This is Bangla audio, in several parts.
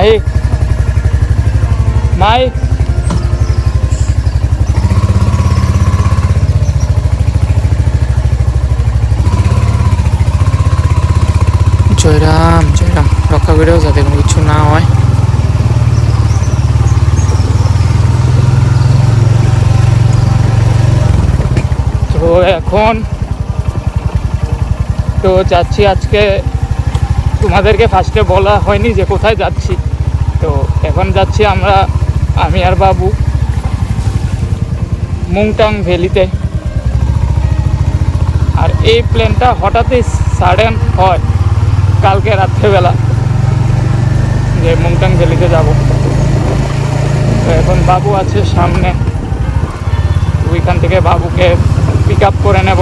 মাহি মাই জয়রাম জয়রাম রক্ষা করেও যাতে কোনো কিছু না হয়। তো এখন তো যাচ্ছি আজকে। তোমাদেরকে ফার্স্টে বলা হয়নি যে কোথায় যাচ্ছি। তো এখন যাচ্ছি আমরা, আমি আর বাবু, মুংটাং ভ্যালিতে। আর এই প্লেনটা হঠাৎই সাডেন হয়, কালকে রাত্রেবেলা, যে মুংটাং ভ্যালিতে যাব। তো এখন বাবু আছে সামনে, ওইখান থেকে বাবুকে পিক আপ করে নেব।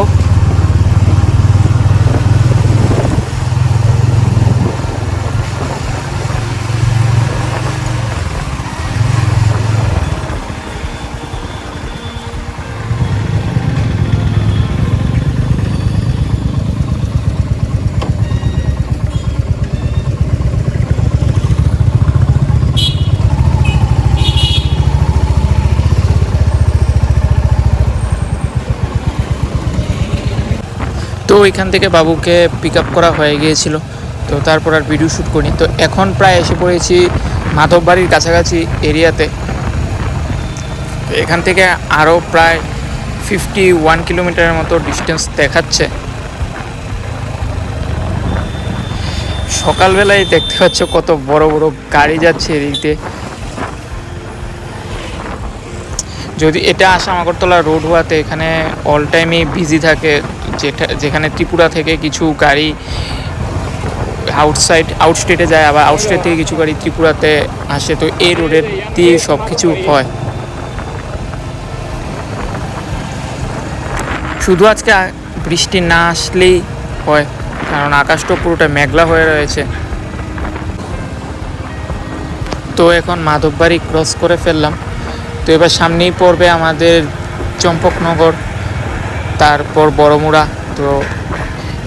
ওইখান থেকে বাবুকে পিক আপ করা হয়ে গিয়েছিল। তো তারপর আর ভিডিও শ্যুট করিনি। তো এখন প্রায় এসে পড়েছি মাধববাড়ির কাছাকাছি এরিয়াতে। এখান থেকে আরও প্রায় ফিফটি ওয়ান কিলোমিটারের মতো ডিস্টেন্স দেখাচ্ছে। সকালবেলায় দেখতে পাচ্ছ কত বড় বড় গাড়ি যাচ্ছে এদিক দিয়ে। যদি এটা আসাম আগরতলা রোড হওয়াতে এখানে অল টাইমই বিজি থাকে। যেটা যেখানে ত্রিপুরা থেকে কিছু গাড়ি আউটসাইড আউটস্টেটে যায়, আবার আউটস্টেট থেকে কিছু গাড়ি ত্রিপুরাতে আসে। তো এই রোডের দিয়ে সব কিছু হয়। শুধু আজকে বৃষ্টি না আসলেই হয়, কারণ আকাশটা পুরোটা মেঘলা হয়ে রয়েছে। তো এখন মাধববাড়ি ক্রস করে ফেললাম। তো এবার সামনেই পড়বে আমাদের চম্পকনগর। তারপর বড়মুড়া তো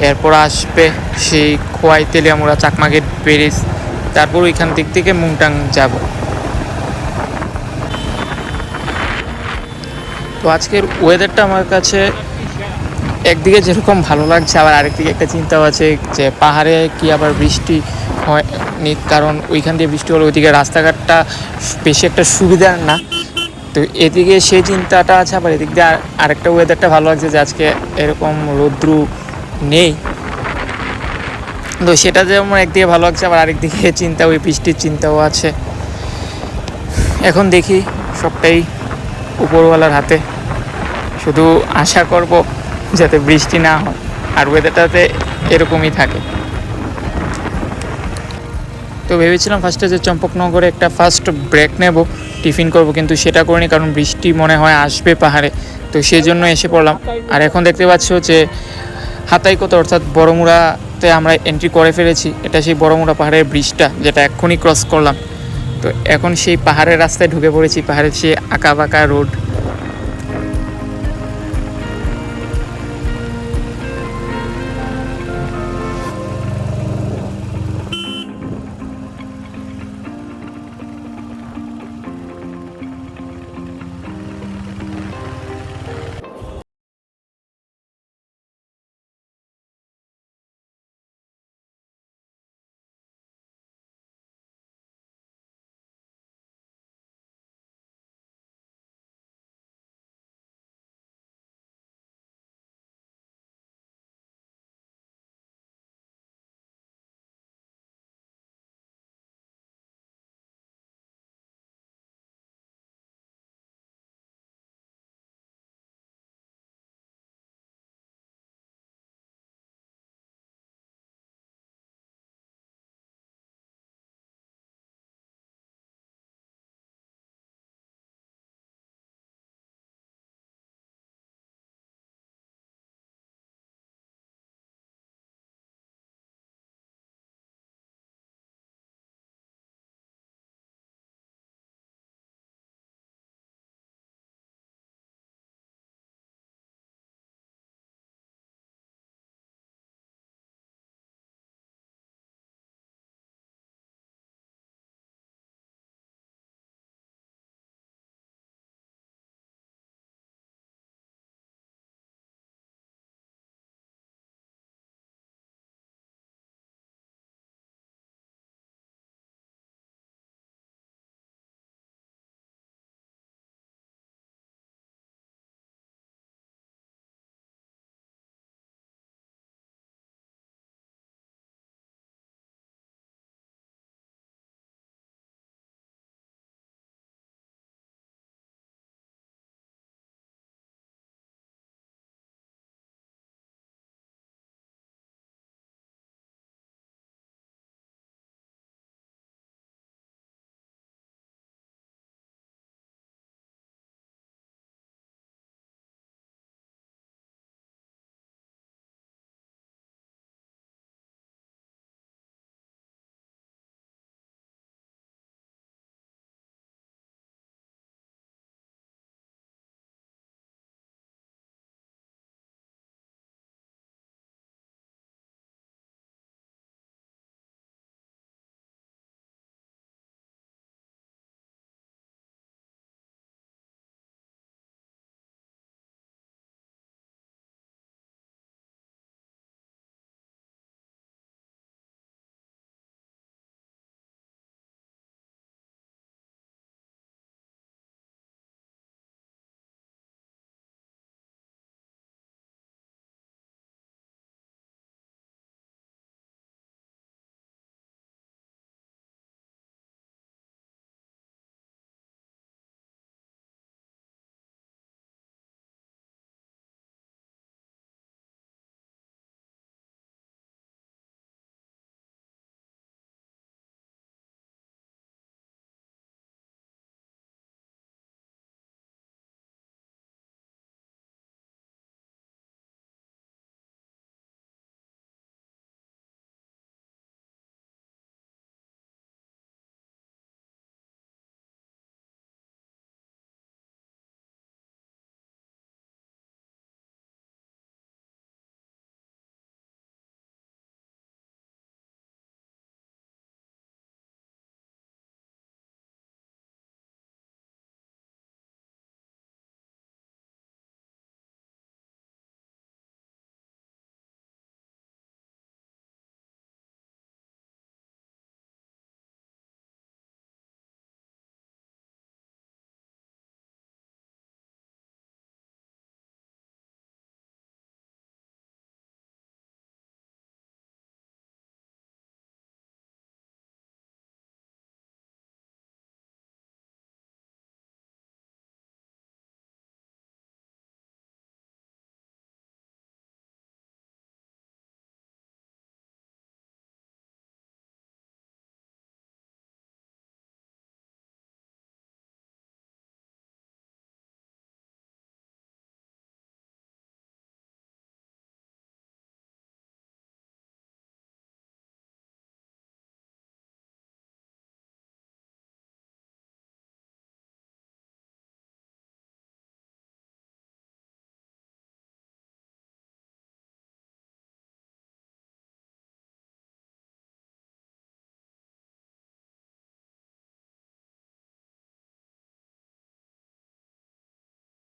এরপর আসবে সেই খোয়াই তেলিয়ামুড়া চাকমা গেট ব্রিজ তারপর ওইখান দিক থেকে মুংটাং যাব। তো আজকের ওয়েদারটা আমার কাছে একদিকে যেরকম ভালো লাগছে, আবার আরেকদিকে একটা চিন্তাও আছে যে পাহাড়ে কি আবার বৃষ্টি হয় নি কারণ ওইখান দিয়ে বৃষ্টি হলে ওইদিকে রাস্তাঘাটটা বেশি একটা সুবিধার না। তো এদিকে সেই চিন্তাটা আছে, আবার এদিক দিয়ে আরেকটা ওয়েদারটা ভালো লাগছে যে আজকে এরকম রৌদ্রু নেই। তো সেটা যেমন একদিকে ভালো লাগছে, আবার আরেকদিকে চিন্তা, ওই বৃষ্টির চিন্তাও আছে। এখন দেখি সবটাই উপরওয়ালার হাতে। শুধু আশা করব যাতে বৃষ্টি না হয়, আর ওয়েদারটাতে এরকমই থাকে। তো ভেবেছিলাম ফার্স্টে যে চম্পকনগরে একটা ফার্স্ট ব্রেক নেব টিফিন করব, কিন্তু সেটা করিনি কারণ বৃষ্টি মনে হয় আসবে পাহাড়ে। তো সেই জন্য এসে পড়লাম। আর এখন দেখতে পাচ্ছ যে হাতাইকোতা অর্থাৎ বড়মুড়াতে আমরা এন্ট্রি করে ফেলেছি। এটা সেই বড়মুড়া পাহাড়ের ব্রিজটা যেটা এক্ষুনি ক্রস করলাম। তো এখন সেই পাহাড়ের রাস্তায় ঢুকে পড়েছি, পাহাড়ের সেই আঁকা বাঁকা রোড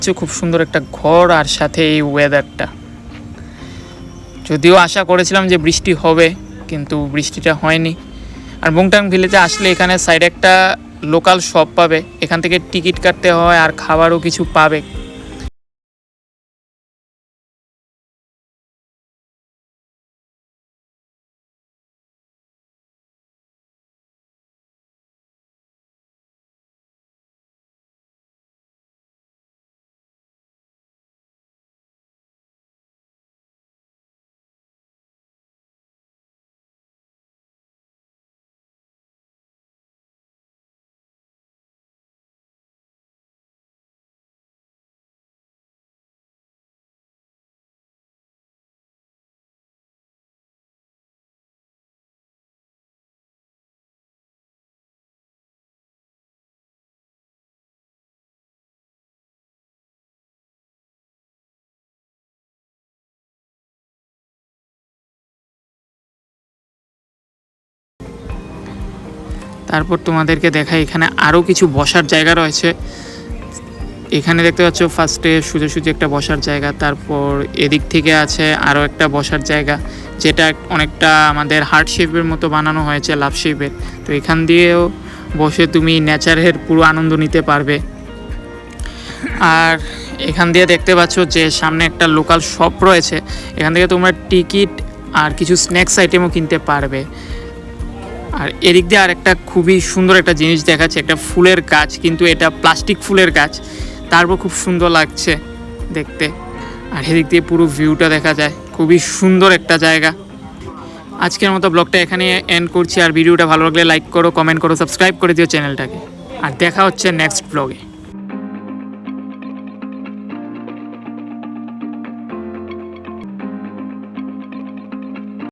খুব সুন্দর একটা ঘর আর সাথে এই ওয়েদারটা যদিও আশা করেছিলাম যে বৃষ্টি হবে, কিন্তু বৃষ্টিটা হয়নি। আর বুংটাং ভিলেজে আসলে এখানে সাইডে একটা লোকাল শপ পাবে। এখান থেকে টিকিট কাটতে হয় আর খাবারও কিছু পাবে। তারপর তোমাদেরকে দেখাই, এখানে আরও কিছু বসার জায়গা রয়েছে। এখানে দেখতে পাচ্ছ ফার্স্টে সোজা সুজি একটা বসার জায়গা, তারপর এদিক থেকে আছে আরও একটা বসার জায়গা, যেটা অনেকটা আমাদের হার্ট শেপের মতো বানানো হয়েছে লাভ শেপের তো এখান দিয়েও বসে তুমি নেচারের পুরো আনন্দ নিতে পারবে। আর এখান দিয়ে দেখতে পাচ্ছ যে সামনে একটা লোকাল শপ রয়েছে, এখান থেকে তোমরা টিকিট আর কিছু স্ন্যাক্স আইটেমও কিনতে পারবে। আর এদিক দিয়ে আর একটা খুবই সুন্দর একটা জিনিস দেখাচ্ছে, একটা ফুলের গাছ, কিন্তু এটা প্লাস্টিক ফুলের গাছ। তারপর খুব সুন্দর লাগছে দেখতে। আর এদিক দিয়ে পুরো ভিউটা দেখা যায়, খুবই সুন্দর একটা জায়গা। আজকের মতো ব্লগটা এখানে এন্ড করছি, আর ভিডিওটা ভালো লাগলে লাইক করো কমেন্ট করো সাবস্ক্রাইব করে দিও চ্যানেলটাকে। আর দেখা হচ্ছে নেক্সট ব্লগে